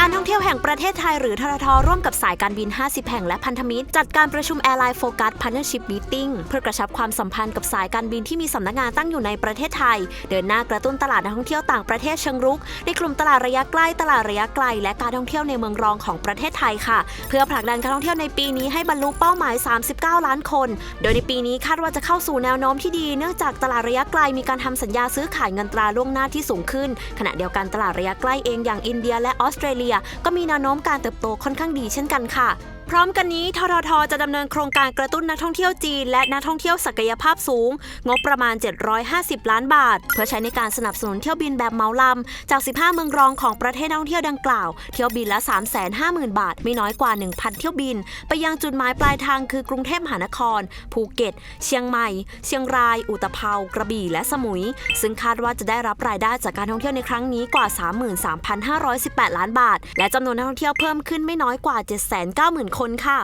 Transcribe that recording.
การท่องเที่ยวแห่งประเทศไทยหรือทททร่วมกับสายการบิน 50 แห่งและพันธมิตร จัดการประชุม Airline Focus Partnership Meeting เพื่อกระชับความสัมพันธ์กับสายการบินที่มีสำนักงานตั้งอยู่ในประเทศไทย เดินหน้ากระตุ้นตลาดนักท่องเที่ยวต่างประเทศเชิงรุก ในกลุ่มตลาดระยะใกล้ตลาดระยะไกล และการท่องเที่ยวในเมืองรองของประเทศไทยค่ะ เพื่อผลักดันการท่องเที่ยวในปีนี้ให้บรรลุเป้าหมาย 39 ล้านคน โดยในปีนี้คาดว่าจะเข้าสู่แนวโน้มที่ดี เนื่องจากตลาดระยะไกลมีการทำสัญญาซื้อขายเงินตราล่วงหน้าที่สูงขึ้น ขณะเดียวกันตลาดระยะใกล้เองอย่างอินเดีย และออสเตรเลียก็มีแนวโน้มการเติบโตค่อนข้างดีเช่นกันค่ะ พร้อมกันนี้ทททจะดำเนินโครงการกระตุ้นนักท่องเที่ยวจีน และนักท่องเที่ยวศักยภาพสูง งบประมาณ 750 ล้านบาท เพื่อใช้ในการสนับสนุนเที่ยวบินแบบเหมาลำ จาก 15 เมืองรองของประเทศนักท่องเที่ยวดังกล่าว เที่ยวบินละ 350,000 บาท ไม่น้อยกว่า 1,000 เที่ยวบิน ไปยังจุดหมายปลายทางคือกรุงเทพมหานคร ภูเก็ต เชียงใหม่ เชียงราย อุตภเปากระบี่ และสมุย ซึ่งคาดว่าจะได้รับรายได้จากการท่องเที่ยวในครั้งนี้กว่า 33,518 ล้านบาท และจำนวนนักท่องเที่ยวเพิ่มขึ้นไม่น้อยกว่า 790,000คนค่ะ